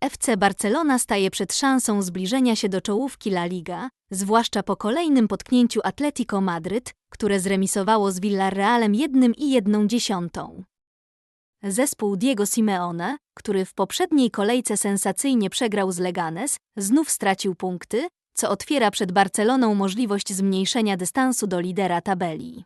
FC Barcelona staje przed szansą zbliżenia się do czołówki La Liga, zwłaszcza po kolejnym potknięciu Atletico Madryt, które zremisowało z Villarrealem jednym i jedną dziesiątą. Zespół Diego Simeone, który w poprzedniej kolejce sensacyjnie przegrał z Leganes, znów stracił punkty, co otwiera przed Barceloną możliwość zmniejszenia dystansu do lidera tabeli.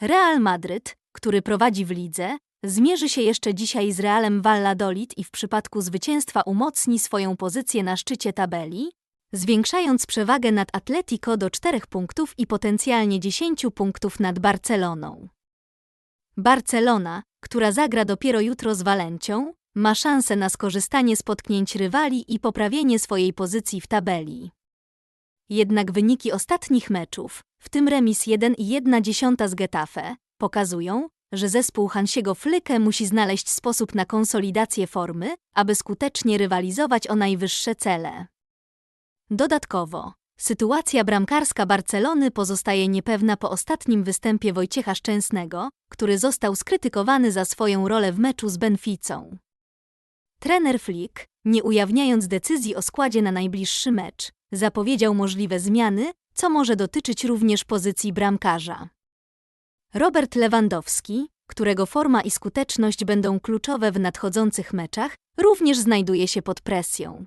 Real Madryt, który prowadzi w lidze, zmierzy się jeszcze dzisiaj z Realem Valladolid i w przypadku zwycięstwa umocni swoją pozycję na szczycie tabeli, zwiększając przewagę nad Atletico do 4 punktów i potencjalnie 10 punktów nad Barceloną. Barcelona, która zagra dopiero jutro z Walencią, ma szansę na skorzystanie z potknięć rywali i poprawienie swojej pozycji w tabeli. Jednak wyniki ostatnich meczów, w tym remis 1 i 1 dziesiąta z Getafe, pokazują, że zespół Hansiego Flyke musi znaleźć sposób na konsolidację formy, aby skutecznie rywalizować o najwyższe cele. Dodatkowo, sytuacja bramkarska Barcelony pozostaje niepewna po ostatnim występie Wojciecha Szczęsnego, który został skrytykowany za swoją rolę w meczu z Benficą. Trener Flick, nie ujawniając decyzji o składzie na najbliższy mecz, zapowiedział możliwe zmiany, co może dotyczyć również pozycji bramkarza. Robert Lewandowski, którego forma i skuteczność będą kluczowe w nadchodzących meczach, również znajduje się pod presją.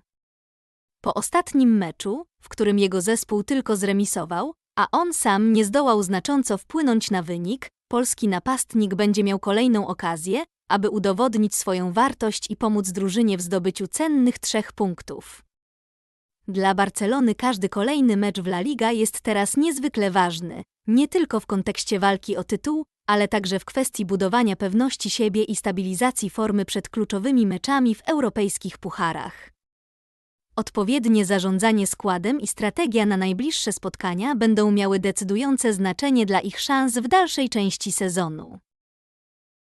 Po ostatnim meczu, w którym jego zespół tylko zremisował, a on sam nie zdołał znacząco wpłynąć na wynik, polski napastnik będzie miał kolejną okazję, aby udowodnić swoją wartość i pomóc drużynie w zdobyciu cennych trzech punktów. Dla Barcelony każdy kolejny mecz w La Liga jest teraz niezwykle ważny, nie tylko w kontekście walki o tytuł, ale także w kwestii budowania pewności siebie i stabilizacji formy przed kluczowymi meczami w europejskich pucharach. Odpowiednie zarządzanie składem i strategia na najbliższe spotkania będą miały decydujące znaczenie dla ich szans w dalszej części sezonu.